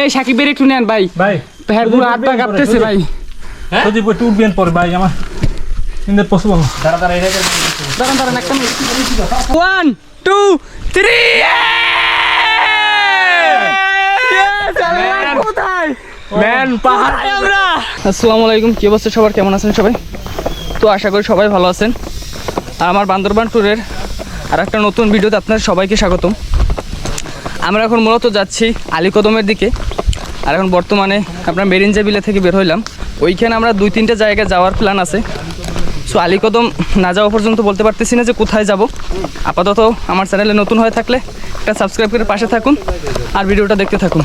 এই সাকিবের একটু নেন ভাই ভাই হ্যাঁ পুরো কাঁপতেছে ভাই যদি একটু উঠবেন পরে ভাই আমার কিন্তু পসিবল না দাঁড়ান দাঁড়ান একটা ওয়ান টু থ্রি কোথায় ম্যান পাহাড় আমরা আসসালামু আলাইকুম কি অবস্থা সবার? কেমন আছেন সবাই? তো আশা করি সবাই ভালো আছেন। আমার বান্দরবান ট্যুরের আর একটা নতুন ভিডিওতে আপনার সবাইকে স্বাগতম। আমরা এখন মূলত যাচ্ছি আলীকদমের দিকে। আর এখন বর্তমানে আপনার মেরিনজা বিলে থেকে বের হইলাম। ওইখানে আমরা দুই তিনটে জায়গায় যাওয়ার প্ল্যান আছে। সো আলীকদম না যাওয়া পর্যন্ত বলতে পারতেছি না যে কোথায় যাব। আপাতত আমার চ্যানেলে নতুন হয়ে থাকলে একটা সাবস্ক্রাইব করে পাশে থাকুন আর ভিডিওটা দেখতে থাকুন।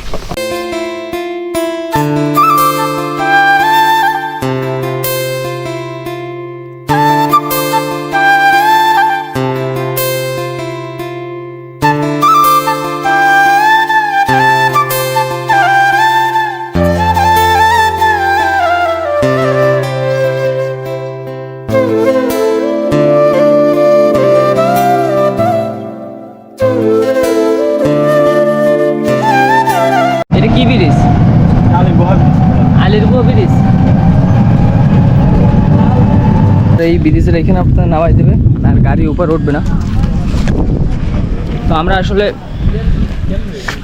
নামাই দেবে আর গাড়ি উপর উঠবে না। তো আমরা আসলে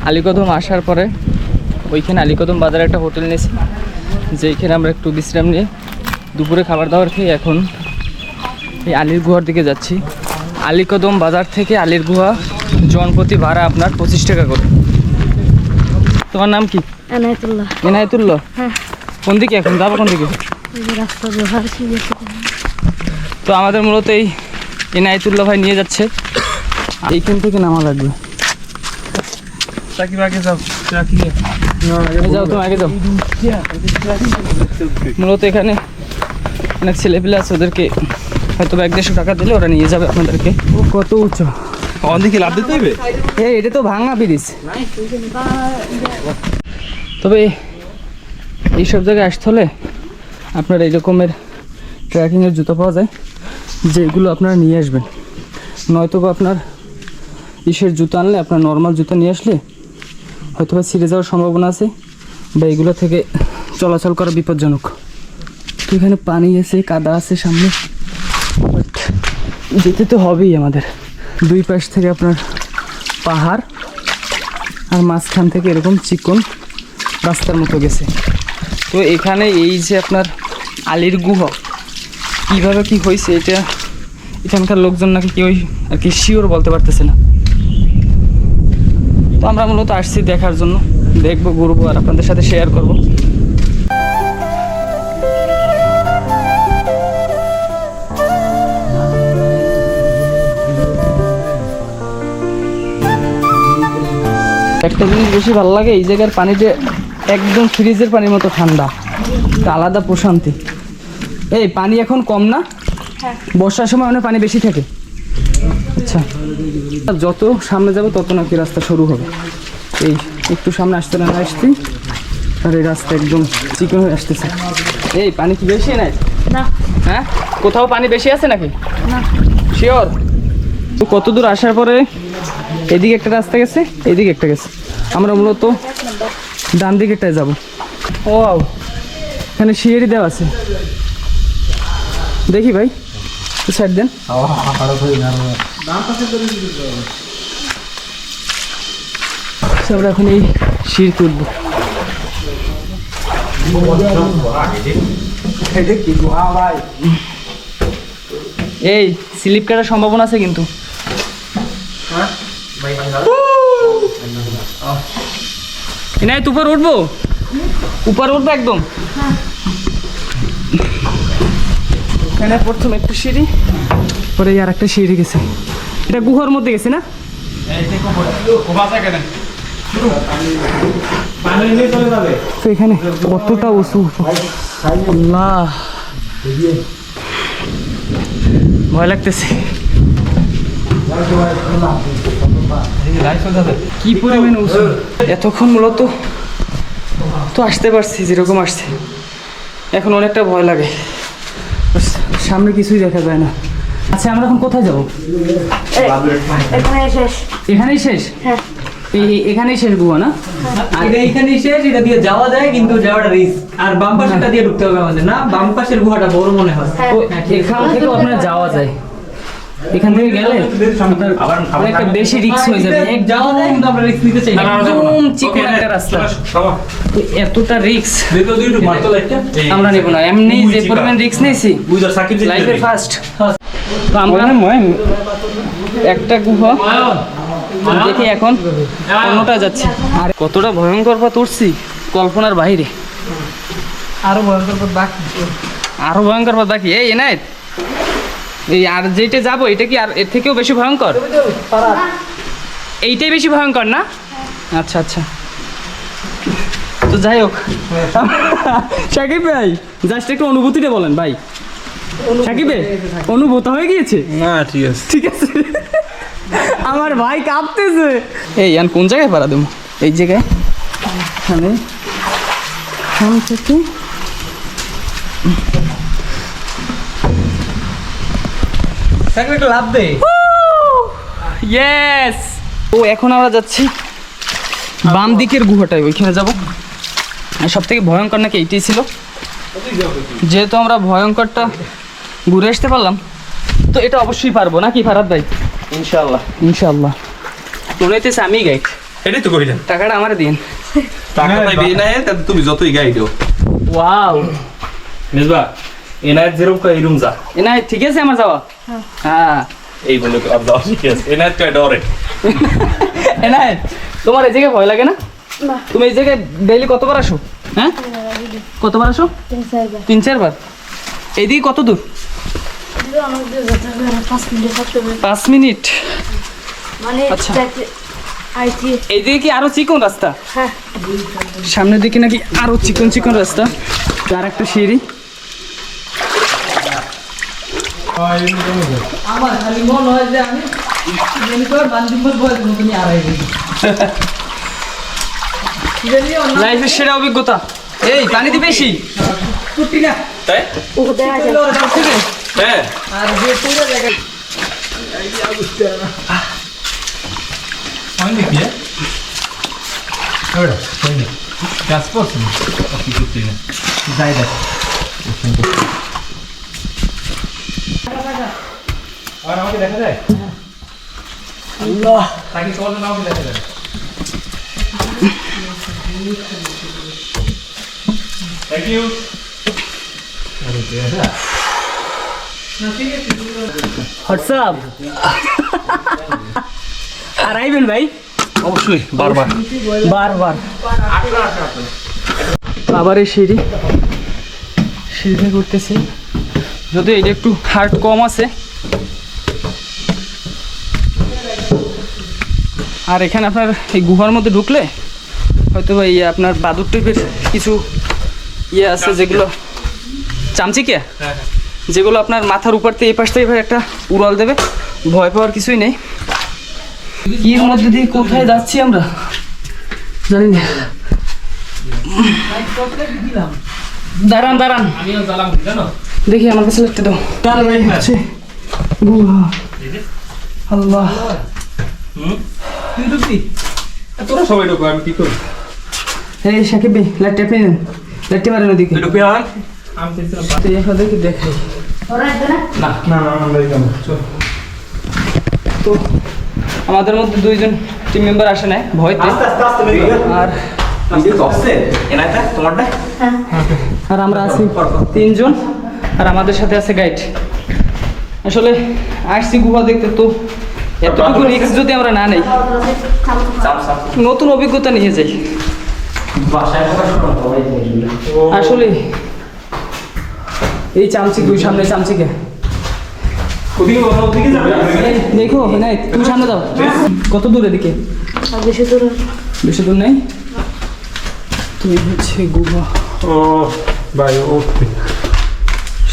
আলিকদম আসার পরে ওইখানে আলিকদম বাজারে একটা হোটেল নিয়েছি যেইখানে আমরা একটু বিশ্রাম নিয়ে দুপুরে খাবার দাবার খেয়ে এখন এই আলির গুহার দিকে যাচ্ছি। আলিকদম বাজার থেকে আলির গুহা জনপ্রতি ভাড়া আপনার পঁচিশ টাকা করে। তোমার নাম কি? এনায়তুল্লাহ। এনায়তুল্লাহ? হ্যাঁ। কোন দিকে এখন? যাব কোন দিকে? রাস্তা তো আমাদের মূলত এই এনায়তুল্লাহ ভাই নিয়ে যাচ্ছে। এইখান থেকে নামা লাগবে। সাকিব আগে যাও। সাকিব আগে যাও তুমি আগে যাও। মূলত এখানে অনেক ছেলেপিলে আছে ওদেরকে হয়তো এক দেড়শো টাকা দিলে ওরা নিয়ে যাবে আপনাদেরকে। ও কত উঁচু। অন্দিকে লাভ দিতে হবে? এই এটা তো ভাঙা ব্রিজ। তবে এইসব জায়গায় আসতে হলে আপনার এই রকমের ট্রেকিংয়ের জুতো পাওয়া যায়। যেগুলো আপনারা নিয়ে আসবেন। নয়তো বা আপনার ইসের জুতো আনলে, আপনার নর্মাল জুতো নিয়ে আসলে হয়তো বা ছিঁড়ে যাওয়ার সম্ভাবনা আছে বা এগুলো থেকে চলাচল করা বিপজ্জনক। তো এখানে পানি আছে, কাদা আছে সামনে। বাট যেতে তো হবেই আমাদের। দুই পাশ থেকে আপনার পাহাড় আর মাঝখান থেকে এরকম চিকন রাস্তার মতো গেছে। তো এখানে এই যে আপনার আলির গুহ কীভাবে কি হয়েছে এটা? এখানকার লোকজন নাকি কেউ আর কি শিওর বলতে পারতেছে না। তো আমরা মূলত আসছি দেখার জন্য। দেখব, ঘুরবো আর আপনাদের সাথে শেয়ার করব। একটা জিনিস বেশি ভালো লাগে, এই জায়গার পানিটা একদম ফ্রিজের পানির মতো ঠান্ডা। আলাদা প্রশান্তি। এই পানি এখন কম না? বর্ষার সময় অনেক পানি বেশি থাকে। আচ্ছা। যত সামনে যাব তত নাকি রাস্তা শুরু হবে। এই একটু সামনে আসতে না আসতেই আর এই রাস্তা একদম চিকন হয়ে আসতেছে। এই পানি কি বেশি নাই? না। হ্যাঁ? কোথাও পানি বেশি আছে নাকি? না। শিওর তো কত দূর আসার পরে এদিকে একটা রাস্তা গেছে এদিকে একটা গেছে। আমরা মূলত ডান দিকেরটায় যাব। ও এখানে সিঁড়ি দেওয়া আছে। দেখি ভাই সাইড দেন। আচ্ছা, আমরা এখন এই সিঁড়ি তুলবো। এই স্লিপ কাটার সম্ভাবনা আছে কিন্তু। উপর উঠবো? উপর উঠবো একদম? এখানে প্রথম একটা সিঁড়ি, পরে আর একটা সিঁড়ি গেছে। এটা গুহার মধ্যে গেছে না? এখানে কতটা উঁচু? আল্লাহ। ভয় লাগতেছে। কি পরিমাণ উঁচু? এতক্ষণ মূলত তো আসতে পারছি, যেরকম আসছে। এখন অনেকটা ভয় লাগে। সামনে কিছুই দেখা যায় না। আচ্ছা আমরা এখন কোথায় যাব? এখানেই শেষ। হ্যাঁ। এখানেই শেষ গুহা না? আর এটা এইখানেই শেষ এটা দিয়ে যাওয়া যায় কিন্তু যাওয়াটা রিস্ক আর বাম পাশেটা দিয়ে ঢুকতে হবে আমাদের না? বাম পাশের গুহাটা বড় মনে হয়। হ্যাঁ। এখান থেকে আপনার যাওয়া যায়। এখান থেকে গেলে আপনার অনেকটা বেশি রিস্ক হয়ে যাবে। এটা যাওয়া যায় কিন্তু আমরা রিস্ক নিতে চাই একদম চিকন একটা রাস্তা। তো এতটা রিস্ক আমরা নেব না। এমনি যে পরিমাণ রিস্ক নিয়েছি লাইফের ফার্স্ট তো আমরা একটা গুহা। দেখি এখন অন্যটা যাচ্ছে। আর কতটা ভয়ঙ্কর পথ উঠছি কল্পনার বাইরে আরও ভয়ঙ্কর পথ বাকি। আরও ভয়ঙ্কর পথ বাকি। এই এনায়েত। এই আর যেটা যাব এটা কি আর এর থেকেও বেশি ভয়ঙ্কর? এইটাই বেশি ভয়ঙ্কর না? আচ্ছা আচ্ছা। তো যাই হোক। সাকিব ভাই জাস্ট একটু অনুভূতিটা বলেন ভাই। সাকিব অনুভূত হয়ে গিয়েছে? না ঠিক আছে। ঠিক আছে। আমার ভাই কাঁপতেছে। এই আন কোন জায়গায় পাড়া দেবো? এই জায়গায়। এখানে থেকে। সাকিব একটা লাভ দে। ইয়েস ও এখন আমরা যাচ্ছি বাম দিকের গুহাটায় ওইখানে যাব। সব থেকে ভয়ঙ্কর নাকি এইটাই ছিল? যেহেতু আমরা ভয়ঙ্করটা ঘুরে আসতে পারলাম তো এটা অবশ্যই পারব। নাকি ফারাদ ভাই? ইনশাআল্লাহ। ইনশাল্লাহ মনে হইতেছে আমি গাইড এটাই তো কইলেন। টাকাটা আমার দিন টাকা পাইবে না তাতে তুমি যতই গাইডো ওয়াও মেজবা এনায়েত যেরকম কয় এরকম যা। এ না ঠিক আছে আমার যাওয়া? হ্যাঁ। এই বলে আর দাও ঠিক আছে এনায়ত কয় ডরে এ। না তোমার এই জায়গায় ভয় লাগে না? না। তুমি এই জায়গায় ডেইলি কতবার আসো? হ্যাঁ? কতবার আসো? তিন চারবার। তিন চারবার? এইদিকে কত দূর? পাঁচ মিনিট মানে আচ্ছা। এইদিকে কি আরও চিকন রাস্তা? হ্যাঁ। সামনের দিকে নাকি আরও চিকন চিকন রাস্তা? আর একটা সিঁড়ি। আমার খালি মনে হয় যে আমি মনে কর বান্দিপুর বয়স মতনই আড়াই গেছি লাইফের সেরা অভিজ্ঞতা। এই পানি দি বেশি। কুটি না। তাই? ও দেখা যায় হ্যাঁ। আর যে পুরো জায়গা অনেক কি কাজ করছেন কি করতে না। যাই দেখ। আর আমাকে দেখা যায়? আল্লাহ। তাকে তোমার জন্য আমাকে দেখা যায়। Thank you WhatsApp? আর আইবেন ভাই? অবশ্যই বারবার। বারবার। আবার এই সিঁড়ি। সিঁড়ি করতেছি যদি এটা একটু হার্ট কম আছে। আর এখানে আপনার এই গুহার মধ্যে ঢুকলে হয়তো ইয়ে আপনার বাদুর টাইপের কিছু ইয়ে আছে যেগুলো চামচিকিয়া যেগুলো আপনার মাথার উপর থেকে এই পাশ থেকে একটা উড়াল দেবে। ভয় পাওয়ার কিছুই নেই। এর মধ্যে দিয়ে কোথায় যাচ্ছি আমরা? জানি না। দাঁড়ান দাঁড়ান। আমিও জানো? দেখি আমার কাছে লিখতে দাও। আল্লাহ। তোরা সবাই ঢোকো আমি কি করি? এই সাকিব ভাই লাইটটা আপনি নেন লাইটটা মারেন ওদিকে। ঢুকবি আর আমি এখানে দেখাই ওরা আসবে না? না না না আমরা তো আমাদের মধ্যে দুইজন টিম মেম্বার আসে নাই ভয়তে। আর তোমারটা? আর আমরা আছি তিনজন। আর আমাদের সাথে আছে গাইড আসলে আসছি গুহা দেখতে তো এতটুকু রিস্ক যদি আমরা না নেই নতুন অভিজ্ঞতা নিয়ে যাই। আসলে এই চামচি তুই সামনে চামচিকে। দেখো নাই তুমি সামনে দাও। কত দূর এদিকে? বেশি দূর বেশি দূর নেই? তুমি হচ্ছে গুহা। ও ভাই ও।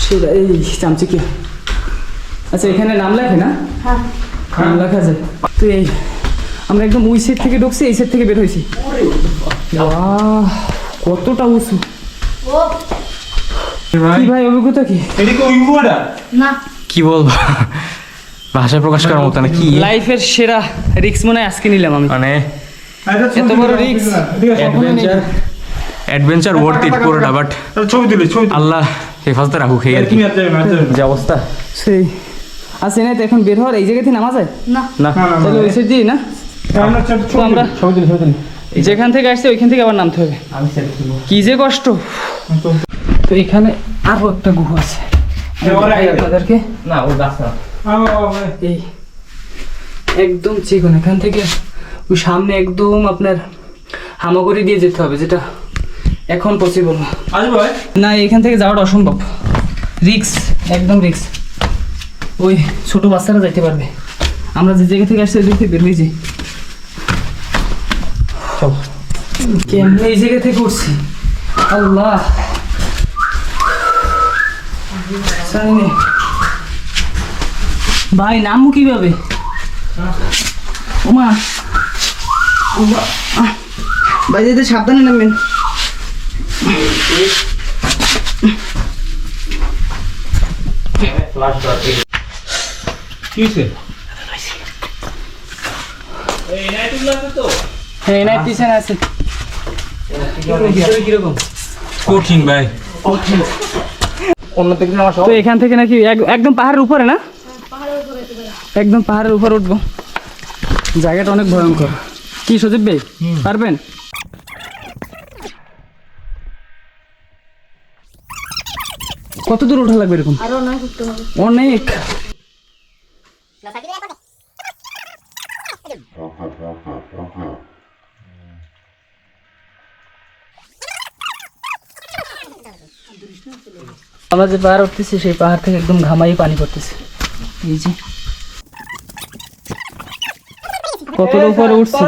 সেটা এই চামচিকে। আচ্ছা এখানে নাম লেখে না? হ্যাঁ। নাম লেখা যায় তো এই আমরা একদম ওই সাইড থেকে ঢুকছি এই সাইড থেকে বের হয়েছি। কতটা উঁচু। কি ভাই? অভিজ্ঞতা কি? এদিকে ওই না। কি বলব? ভাষায় প্রকাশ করার মতো না কি? লাইফের সেরা রিক্স মনে হয় আজকে নিলাম আমি। মানে? এত বড় রিক্স অ্যাডভেঞ্চার অ্যাডভেঞ্চার ওয়ার্থ ইট পুরোটা বাট ছবি দিলি ছবি আল্লাহ। হেফাজতে রাখুক এই আর কি। যে অবস্থা। সেই। আছে না এখন বের হওয়ার এই জায়গা থেকে নামা যায় না। না তাহলে ওই সাইড দিয়ে না? আমরা যেখান থেকে আসছে ওইখান থেকে আবার নামতে হবে। কি যে কষ্ট। তো এখানে আরও একটা গুহা আছে। আপনাদেরকে? না রাস্তা এই। একদম চিকন। এখান থেকে ওই সামনে একদম আপনার হামাগুড়ি দিয়ে যেতে হবে যেটা এখন পসিবল না আসব ভাই। না এখান থেকে যাওয়াটা অসম্ভব। রিক্স একদম রিক্স ওই ছোট বাচ্চারা যাইতে পারবে। আমরা যে জায়গা থেকে আসছি ওই থেকে বের যাই চল। কেমনে এই জায়গা থেকে উঠছি? আল্লাহ। ভাই নামবো কীভাবে? ওমা ভাই যেতে সাবধানে নামবেন কি হয়েছে হ্যাঁ এনার পিছনে আছে কীরকম কঠিন ভাই আমার তো এখান থেকে নাকি এক- একদম পাহাড়ের উপরে না? একদম পাহাড়ের উপর উঠবো। জায়গাটা অনেক ভয়ঙ্কর। কি সজীব ভাই, পারবেন? কত দূর ওঠা লাগবে এরকম? অনেক। আমরা যে পাহাড় উঠতেছি সেই পাহাড় থেকে একদম ঘামাই পানি পড়তেছে। এই যে। কতটা উপরে উঠছে?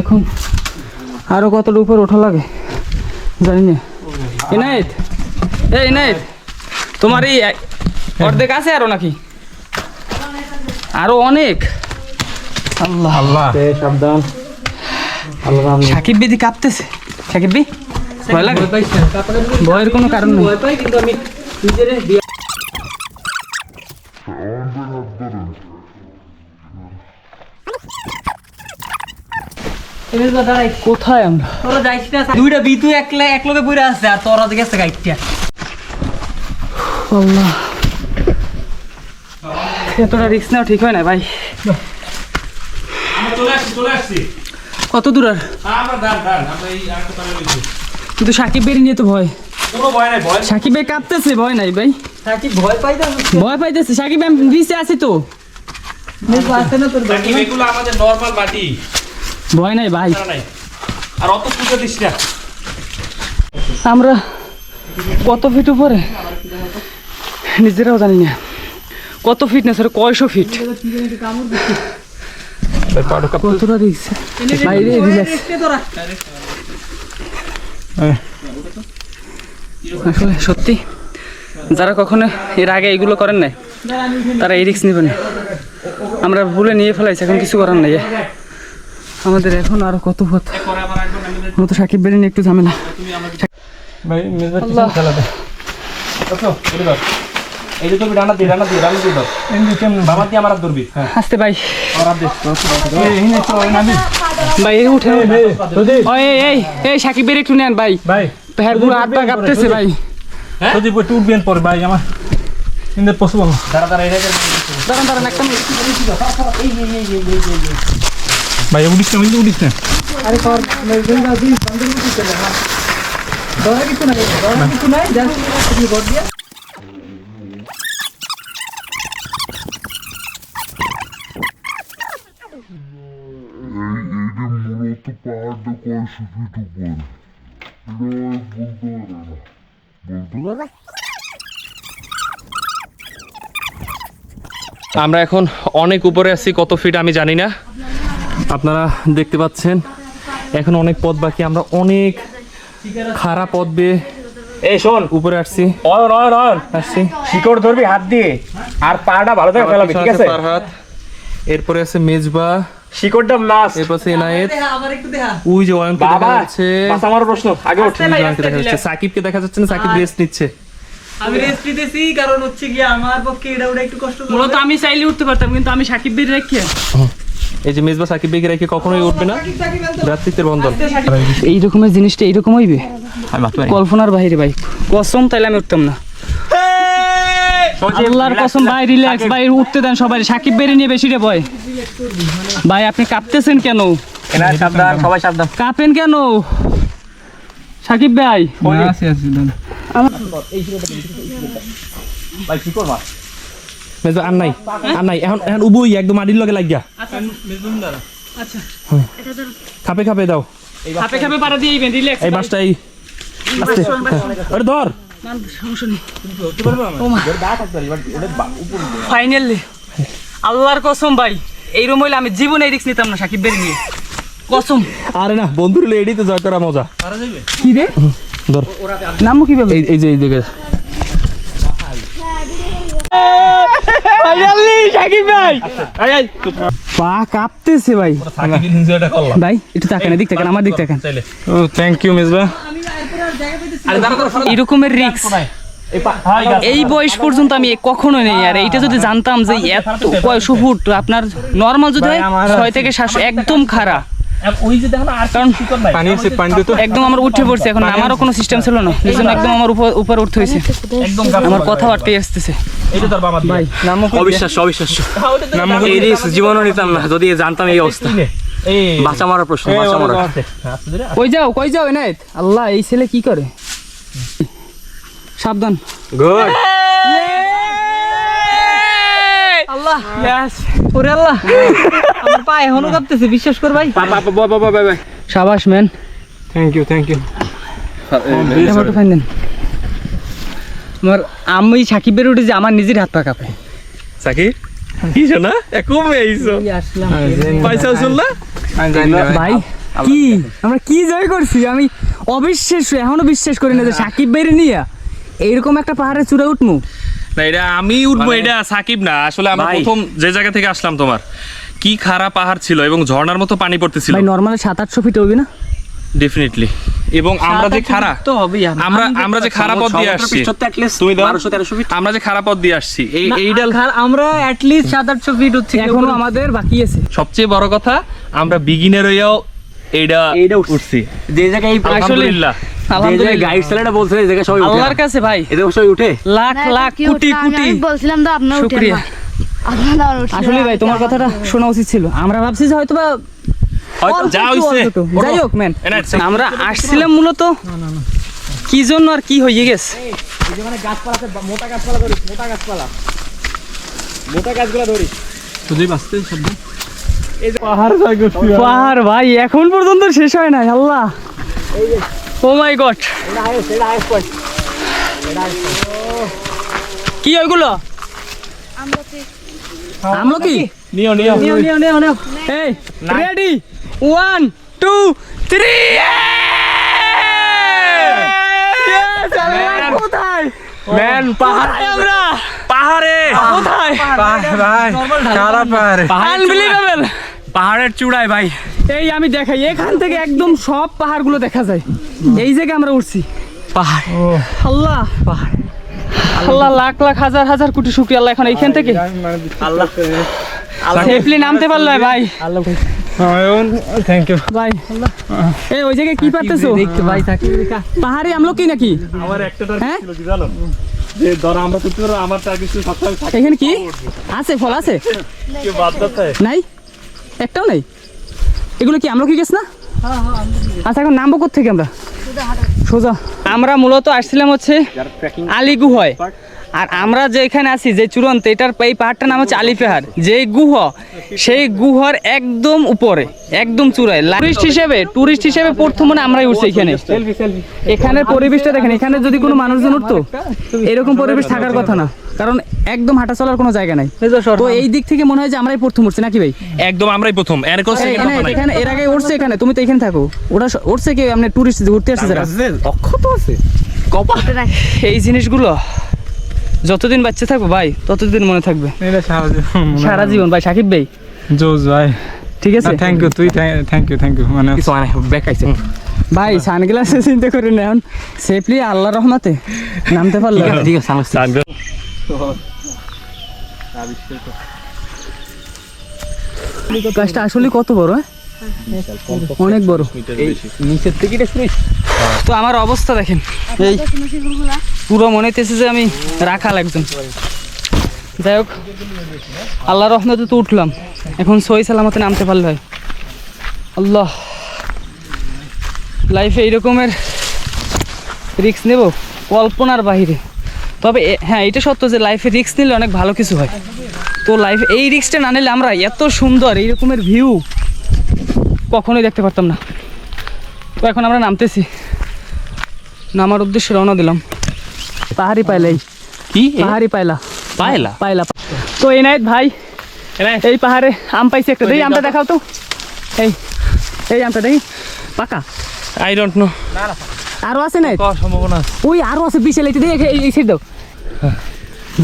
এখন আরও কতটা উপরে ওঠা লাগে? জানি না। এনায়েত এ এনায়েত তোমার এই অর্ধেক আছে আরও নাকি? আরও অনেক। আল্লাহ। আল্লাহ। সাবধান। আল্লাহ সাকিব বেদি কাঁপতেছে। সাকিব বি ভয় লাগে ভয়ের কোনো কারণ নেই। কিন্তু আমি কোথায় আমরা? তোরা যাইস না দুইটা বিতু একলা এক লগে পড়ে আছে আর তোরা গেছে গাইটিয়া আল্লাহ। এতটা রিস্ক নেওয়া ঠিক হয় না ভাই। কত দূর আর? রয়েছি কিন্তু সাকিব বেরি নিয়ে তো ভয়। কোনো ভয় নাই সাকিব ভাই কাঁপতেছে ভয় নাই ভাই। ভয় পাইতেছে। সাকিব আমি বিচে আছি তো। ভয় নাই ভাই। আর অত পুজো দিস না। আমরা কত ফিট উপরে? নিজেরাও জানি না। কত ফিট না স্যার? কয়শো ফিট কতটা রিক্স বাইরে আসলে সত্যি যারা কখনো এর আগে এইগুলো করেন নাই তারা এই রিক্স নেবেন না। আমরা ভুলে নিয়ে ফেলাইছি এখন কিছু করার নাই। আমাদের এখন আরও কত পথ? আমার তো সাকিব বেরিয়ে একটু ঝামেলা। আল্লাহ। দে আচ্ছা এটা দাও এই যে তুমি ডানা দিয়ে ডানা দিয়ে ডানা দিয়ে দাও এমনি কেমন বাবা দিয়ে আমার ধরবি হ্যাঁ আসতে ভাই আমার দে এই হিনে তো ওই নাবি ভাই এই উঠে সদীপ ও এই এই সাকিব বেরিয়ে একটু নেন ভাই ভাই হ্যাঁ পুরো হাত পা কাঁপতেছে ভাই সদীপ একটু উঠবেন পরে ভাই আমার ইন্দের পসিবল দাঁড়া দাঁড়া এটা দাঁড়ান দাঁড়ান একটা ভাই উঠিস না উঠিস না ধরা কিছু নাই ধরা কিছু নাই জাস্ট তুমি গড দিয়া এটা মূলত পাহাড়টা কয়শো ফিট উপর এটা বলতে পারে না আমরা এখন অনেক উপরে আছি কত ফিট আমি জানি না। আপনারা দেখতে পাচ্ছেন এখন অনেক পথ বাকি আমরা অনেক খারাপ পথ বেয়ে এই শোন। উপরে আসছি। অয়ন অয়ন অয়ন আসছি। শিকড় ধরবি হাত দিয়ে। আর পাটা ভালো করে ফেলাবি ঠিক আছে এরপরে আছে মেজবা। শিকড়টা মাস এরপর ওই যে অয়নকে দেখা বাবা যাচ্ছে। পাঁচ আমার প্রশ্ন আগে অয়নকে দেখা যাচ্ছে। সাকিবকে দেখা যাচ্ছে না? সাকিব রেস্ট নিচ্ছে। আমি রেস্ট নিতেছি কারণ হচ্ছে কি আমার পক্ষে এটা ওটা একটু কষ্ট মূলত আমি চাইলে উঠতে পারতাম কিন্তু আমি সাকিব বের রেখে। এই যে মেজবা সাকিব বেগে রেখে কখনোই উঠবে না। ভ্রাতৃত্বের বন্ধন এই রকমের জিনিসটা এইরকম হইবে? কল্পনার বাইরে ভাই। কসম তাইলে আমি উঠতাম না। আল্লাহর কসম ভাই রিল্যাক্স ভাই উঠতে দেন সবাই। সাকিব বেরি নিয়ে বেশি রে ভয় ভাই আপনি কাঁপতেছেন কেন? সবাই সাবধান। কাঁপেন কেন? সাকিব ভাই। আর নাই আর নাই। এখন এখন উবুই একদম মাটির লগে লাগিয়া। আচ্ছা। খাপে খাপে দাও। খাপে খাপে পাড়া দিয়ে রিল্যাক্স এই বাসটা এই আস্তে। ওরে ধর। ফাইনালি আল্লাহর কসম ভাই এই রুম হইলে আমি জীবনে রিস্ক নিতাম না সাকিব বেরি নিয়ে। কসম। আরে না বন্ধুর এডি তো জয় করা মজা। কি রে? ধর। নামও কি ভাবে এই যে এই দিকে। ফাইনালি সাকিব ভাই! পা কাঁপতেছে ভাই। ভাই একটু তাকান এদিক তাকান আমার দিক তাকান। ও থ্যাংক ইউ মিসবা এরকমের রিক্স এই বয়স পর্যন্ত আমি কখনো নেই আর এইটা যদি জানতাম যে এত কয়শো ফুট আপনার নর্মাল যদি হয় ছয় থেকে সাতশো একদম একদম আমার উঠে পড়ছে এখন আমারও কোনো সিস্টেম ছিল না। এই জন্য একদম আমার উপর উপর উঠতে হয়েছে। আমার কথা আসতেছে। অবিশ্বাস্য অবিশ্বাস্য। জীবনও নিতাম না যদি জানতাম এই অবস্থা। বাঁচা মারার প্রশ্ন বাঁচা মারা কই যাও কই যাও এনায়েত? আল্লাহ এই ছেলে কি করে? সাবধান। গুড আল্লাহ। ওরে আল্লাহ। আমার পা এখনও কাঁপতেছে বিশ্বাস কর ভাই। সাবাস man. Thank you thank you photo fine দেন। আমার আমি সাকিবের উঠে যে আমার নিজের হাত পা কাঁপে। সাকিব? কি শোনা? একদম এইছো পয়সা শুন না ভাই কি? আমরা কি জয় করছি? আমি অবিশ্বাস এখনও বিশ্বাস করি না যে সাকিব বেরে নিয়ে এইরকম একটা পাহাড়ে চূড়ে উঠমু। না এটা আমি উঠবো এটা সাকিব না। আসলে আমরা প্রথম যে জায়গা থেকে আসলাম তোমার কি খারাপ পাহাড় ছিল এবং ঝর্ণার মতো পানি পড়তেছিল? ভাই নর্মালি সাত আটশো ফিট হবে না? ডেফিনেটলি এবং আমরা যে খারাপ তো হবেই আমরা আমরা যে খারাপ পথ দিয়ে আসছি। তুমি দাও। আমরা যে খারাপ পথ দিয়ে আসছি এই এইডাল আমরা অ্যাট লিস্ট সাত আটশো ফিট হচ্ছে এখনও আমাদের বাকি আছে। সবচেয়ে বড় কথা আমরা বিগিনার হইয়াও এইটা এইটা উঠছি। যে জায়গায় আলহামদুলিল্লাহ। আলহামদুলিল্লাহ। গাইড ছেলেটা বলছে এই জায়গায় সবাই উঠে। আল্লাহর কাছে ভাই। সবাই উঠে। লাখ লাখ কোটি কোটি। বলছিলাম তো আপনার শুক্রিয়া। না। আপনারা আর উঠছেন আসলে ভাই তোমার কথাটা শোনা উচিত ছিল। আমরা ভাবছি যে হয়তো বা হয়তো যা হইছে যাই হোক ম্যান আমরা আসছিলাম মূলত কি জন্য আর কি হয়ে গেছে? পাহাড় ভাই এখন পর্যন্ত শেষ হয় নাই আল্লাহ। ও মাই গড। কি ওইগুলো? আমলো কি? নিও নিও। নিও নিও নিও নিও। এই রেডি ওয়ান টু থ্রি কোথায়? ম্যান পাহাড়। আমরা? পাহাড়ে। কোথায়? ভাই। খারাপ পাহাড়। আনবিলিভেবল পাহাড়ের চূড়ায় ভাই। এই আমি দেখাই এখান থেকে একদম সব পাহাড়গুলো দেখা যায়। এই জায়গায় আমরা উঠছি পাহাড়। আল্লাহ। পাহাড়। আল্লাহ লাখ লাখ হাজার হাজার কোটি শুক্রিয়া আল্লাহ এখন এইখান থেকে। আল্লাহ। সেফলি নামতে পারল ভাই। থ্যাংক ইউ ভাই এই ওই জায়গায় কি পারতেছো? দেখতে ভাই থাকি পাহাড়ে আমলো কি নাকি? আমার একটা হ্যাঁ? কি জানো? যে ধর আমরা করতে পারো আমার টাকা কিছু সবসময় থাকে। এখানে কি? আছে ফল আছে? বাদ নাই? একটাও নেই? এগুলো কি আমরা কি গেছ না? আচ্ছা এখন নামবো থেকে আমরা? সোজা। আমরা মূলত আসছিলাম হচ্ছে আলী গুহায় আর আমরা যেখানে আছি যে চূড়ান্ত এটার এই পাহাড়টার নাম হচ্ছে আলী পাহাড় যে গুহ সেই গুহার একদম উপরে একদম চূড়ায়। টুরিস্ট হিসেবে টুরিস্ট হিসেবে প্রথম মনে আমরাই উঠছি এখানে। এখানের পরিবেশটা দেখেন এখানে যদি কোনো মানুষজন উঠতো এরকম পরিবেশ থাকার কথা না। কারণ একদম হাঁটা চলার কোনো জায়গা নাই। তো এই দিক থেকে মনে হয় যে আমরাই প্রথম উঠছি নাকি ভাই? একদম আমরাই প্রথম। এখানে এর আগে উঠছে এখানে তুমি তো এখানে থাকো। ওটা উঠছে কি? আপনি টুরিস্ট ঘুরতে আসছে যারা। অক্ষত আছে। রাখি। এই জিনিসগুলো যতদিন বাচ্চা থাকব ভাই ততদিন মনে থাকবে। সারা জীবন ভাই সাকিব ভাই। জোস ভাই। ঠিক আছে? থ্যাংক ইউ তুই থ্যাংক ইউ থ্যাংক ইউ মানে ব্যাক আইছে। ভাই সানগ্লাসে চিন্তা করে নেন সেফলি আল্লাহ রহমাতে নামতে পারল। ঠিক আছে সানগ্লাস গাছটা আসলে কত বড় হ্যাঁ? অনেক বড়। নিচের থেকে এটা তো আমার অবস্থা দেখেন। এই। পুরো মনে হইতেছে যে আমি রাখাল একজন। যাই হোক আল্লাহ রহমতে তো উঠলাম। এখন সই সালামতে নামতে পারলে হয়। আল্লাহ। লাইফে এইরকমের রিস্ক নেব কল্পনার বাহিরে। তবে হ্যাঁ এটা সত্য যে লাইফে রিস্ক নিলে অনেক ভালো কিছু হয়। তো লাইফে এই রিক্সটা না নিলে আমরা এত সুন্দর এই রকমের ভিউ কখনোই দেখতে পারতাম না। তো এখন আমরা নামতেছি। নামার উদ্দেশ্যে রওনা দিলাম। পাহাড়ি পাইলাই। কি? পাহাড়ি পাইলা পায়লা? পাইলা তো এই নাইত ভাই এই পাহাড়ে আম পাইছি একটা। দেখি আমটা দেখাও তো। এই এই আমটা দেখি পাকা? আই ডোন্ট নো আরও আছে নাই সম্ভাবনা ওই আরও আছে বিশাল। এই দেখ এই এই সাইড দাও।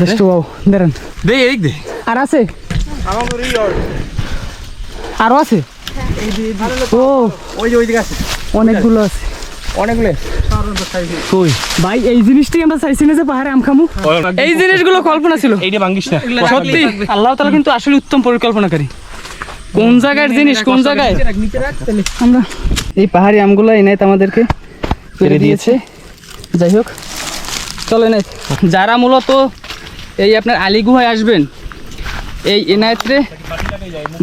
জাস্ট ওয়াও দাঁড়ান। দে এদিক দে আর আছে? আরও আছে? ও ওই যে ওইদিকে আছে অনেকগুলো আছে। অনেকগুলো? কই? ভাই এই জিনিসটাই আমরা চাইছি না যে পাহাড়ে আম খামু। এই জিনিসগুলো কল্পনা ছিল। এইটা ভাঙ্গিস না সত্যি আল্লাহ কিন্তু আসলে উত্তম পরিকল্পনাকারী। কোন জায়গার জিনিস কোন জায়গায়? আমরা এই পাহাড়ি আমগুলো এনায়েত আমাদেরকে পেরে দিয়েছে। যাই হোক চলো এনায়েত যারা মূলত এই আপনার আলিগুহায় আসবেন এই এনায়েতরে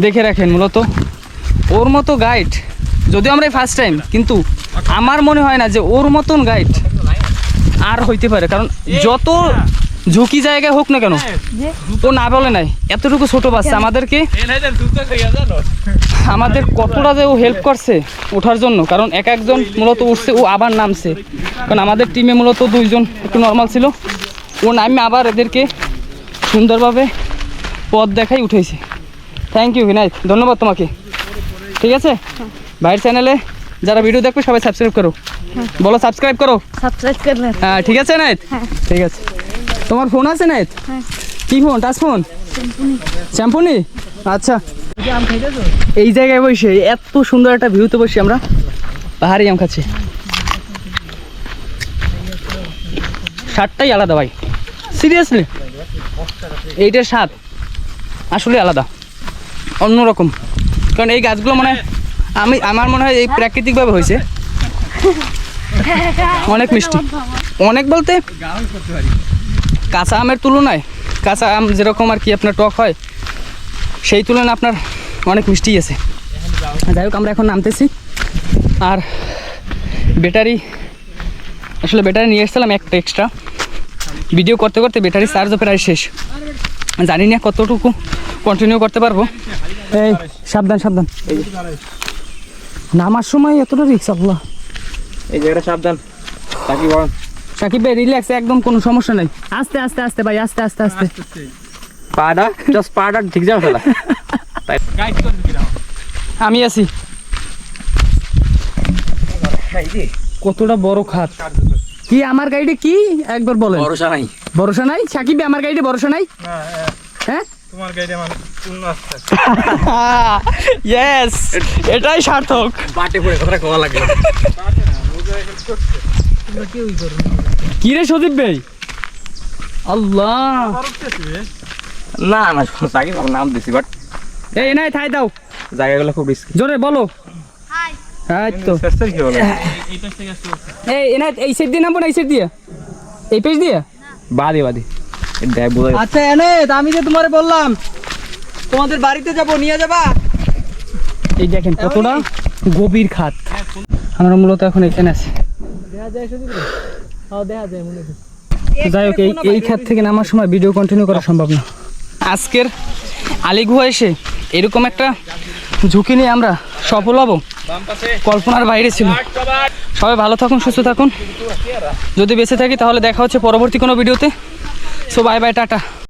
দেখে রাখেন মূলত। ওর মতো গাইড যদিও আমরা ফার্স্ট টাইম কিন্তু আমার মনে হয় না যে ওর মতন গাইড আর হইতে পারে। কারণ যত ঝুঁকি জায়গায় হোক না কেন ও না বলে নাই। এতটুকু ছোট বাচ্চা আমাদেরকে আমাদের কতটা যে ও হেল্প করছে ওঠার জন্য। কারণ এক একজন মূলত উঠছে ও আবার নামছে। কারণ আমাদের টিমে মূলত দুইজন একটু নর্মাল ছিল। ও নামে আবার এদেরকে সুন্দরভাবে পথ দেখাই উঠেছে। থ্যাংক ইউ বিনায়ক ধন্যবাদ তোমাকে। ঠিক আছে? ভাইয়ের চ্যানেলে যারা ভিডিও দেখবে সবাই সাবস্ক্রাইব করো। বলো সাবস্ক্রাইব করো? সাবস্ক্রাইব করলেন হ্যাঁ ঠিক আছে নাইত ঠিক আছে। তোমার ফোন আছে নাইত কি ফোন টাচ ফোন শ্যাম্পুনি আচ্ছা। এই জায়গায় বসে এত সুন্দর একটা ভিউতে বসে আমরা। পাহাড়ি আম খাচ্ছি। স্বাদটাই আলাদা ভাই। সিরিয়াসলি এইটার স্বাদ আসলে আলাদা। অন্যরকম। কারণ এই গাছগুলো মানে আমি, আমার মনে হয় এই প্রাকৃতিকভাবে হয়েছে। অনেক মিষ্টি। অনেক বলতে কাঁচা আমের তুলনায়, কাঁচা আম যেরকম আর কি আপনার টক হয়, সেই তুলনায় আপনার অনেক মিষ্টি আছে। যাই হোক, আমরা এখন নামতেছি। আর ব্যাটারি, আসলে ব্যাটারি নিয়ে এসেছিলাম একটা এক্সট্রা ভিডিও করতে করতে ব্যাটারি চার্জও প্রায় শেষ। জানি না কতটুকু কন্টিনিউ করতে পারব? এই সাবধান সাবধান। নামার সময় এতটা রিক্স আল্লাহ। এই জায়গাটা সাবধান। তাকি বল সাকিব ভাই রিল্যাক্স একদম কোনো সমস্যা নাই। আস্তে আস্তে আস্তে ভাই আস্তে আস্তে আস্তে। পাটা? জাস্ট পাটা ঠিক যাবে ফেলা আমি আছি। কতটা বড় খাত। কি আমার গাড়িতে কি? একবার বলেন। ভরসা নাই। ভরসা নাই? সাকিব ভাই, আমার গাড়িতে ভরসা নাই? হ্যাঁ? তোমার গাড়ি আমার পূর্ণ আসছে ইয়েস এটাই সার্থক বাটে পড়ে কথা কওয়া লাগে কি রে সদীপ ভাই আল্লাহ না না তাকে নাম দিছি বাট এই নাই থাই দাও জায়গাগুলো খুব রিস্কি জোরে বলো হ্যাঁ তো এই এনাই এই সাইড দিয়ে নামবো না এই দিয়ে এই পেজ দিয়ে বাদে বাদে আচ্ছা এনে আমি যে তোমারে বললাম তোমাদের বাড়িতে যাব নিয়ে যাবা? এই দেখেন কতটা গভীর খাত। আমরা মূলত এখন এখানে আছি। তো যাই হোক এই এই খাত থেকে নামার সময় ভিডিও কন্টিনিউ করা সম্ভব না। আজকের আলিগুহা এসে এরকম একটা ঝুঁকি নিয়ে আমরা সফল হব কল্পনার বাইরে ছিল। সবাই ভালো থাকুন সুস্থ থাকুন। যদি বেঁচে থাকি তাহলে দেখা হচ্ছে পরবর্তী কোনো ভিডিওতে সো বাই বাই টাটা